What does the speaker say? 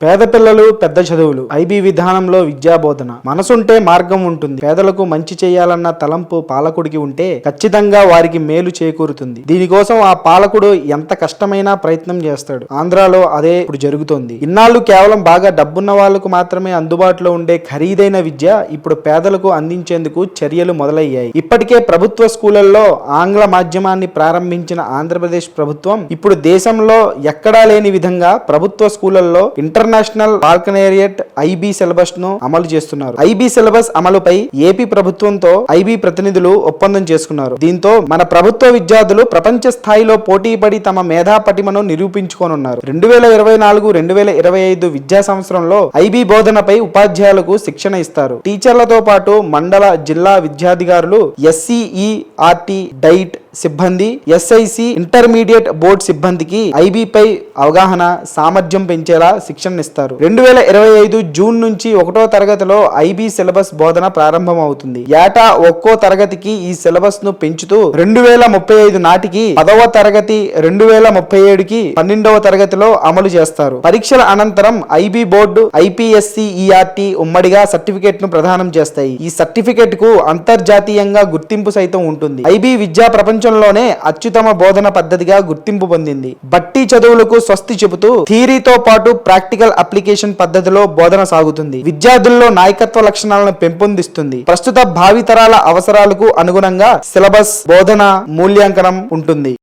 పేద పిల్లలు పెద్ద చదువులు. ఐబీ విధానంలో విద్యా బోధన మనసుంటే మార్గం ఉంటుంది. పేదలకు మంచి చేయాలన్న తలంపు పాలకుడికి ఉంటే ఖచ్చితంగా వారికి మేలు చేకూరుతుంది. దీనికోసం ఆ పాలకుడు ఎంత కష్టమైనా ప్రయత్నం చేస్తాడు. ఆంధ్రాలో అదే ఇప్పుడు జరుగుతోంది. ఇన్నాళ్ళు కేవలం బాగా డబ్బున్న వాళ్ళకు మాత్రమే అందుబాటులో ఉండే ఖరీదైన విద్య ఇప్పుడు పేదలకు అందించేందుకు చర్యలు మొదలయ్యాయి. ఇప్పటికే ప్రభుత్వ స్కూళ్ళలో ఆంగ్ల మాధ్యమాన్ని ప్రారంభించిన ఆంధ్రప్రదేశ్ ప్రభుత్వం ఇప్పుడు దేశంలో ఎక్కడా లేని విధంగా ప్రభుత్వ స్కూళ్ళలో ఇంటర్నేషనల్ బాల్కనేరియట్ ఐబీ సిలబస్ను అమలు చేస్తున్నారు. ఐబీ సిలబస్ అమలుపై ఏపీ ప్రభుత్వంతో ఐబీ ప్రతినిధులు ఒప్పందం చేసుకున్నారు. దీంతో మన ప్రభుత్వ విద్యార్థులు ప్రపంచ స్థాయిలో పోటీ పడి తమ మేధా పటిమను నిరూపించుకోనున్నారు. రెండు వేల ఇరవై నాలుగు రెండు వేల ఇరవై ఐదు విద్యా సంవత్సరంలో ఐబీ బోధనపై ఉపాధ్యాయులకు శిక్షణ ఇస్తారు. టీచర్లతో పాటు మండల జిల్లా విద్యాధికారులు ఎస్సీఈఆర్టీ డైట్ సిబ్బంది ఎస్ఐసి ఇంటర్మీడియట్ బోర్డు సిబ్బందికి ఐబీపై అవగాహన సామర్థ్యం పెంచేలా శిక్షణ ఇస్తారు రెండు వేల ఇరవై ఐదు జూన్ నుంచి ఒకటో తరగతిలో ఐబీ సిలబస్ బోధన ప్రారంభం అవుతుంది ఏటా ఒక్కో తరగతికి ఈ సిలబస్ను పెంచుతూ రెండు వేల ముప్పై ఐదు నాటికి పదవ తరగతి రెండు వేల ముప్పై ఏడుకి పన్నెండవ తరగతిలో అమలు చేస్తారు. పరీక్షల అనంతరం ఐబీ బోర్డు ఐపీఎస్సి ఈఆర్టీ ఉమ్మడిగా సర్టిఫికేట్ను ప్రదానం చేస్తాయి. ఈ సర్టిఫికేట్కు అంతర్జాతీయంగా గుర్తింపు సైతం ఉంటుంది. ఐబీ విద్యా ప్రపంచంలోనే అత్యుత్తమ బోధన పద్ధతిగా గుర్తింపు పొందింది. బట్టి చదువులకు స్వస్తి చెబుతూ థీరీతో పాటు ప్రాక్టికల్ అప్లికేషన్ పద్ధతిలో బోధన సాగుతుంది. విద్యార్థుల్లో నాయకత్వ లక్షణాలను పెంపొందిస్తుంది. ప్రస్తుత భావితరాల అవసరాలకు అనుగుణంగా సిలబస్ బోధన మూల్యాంకనం ఉంటుంది.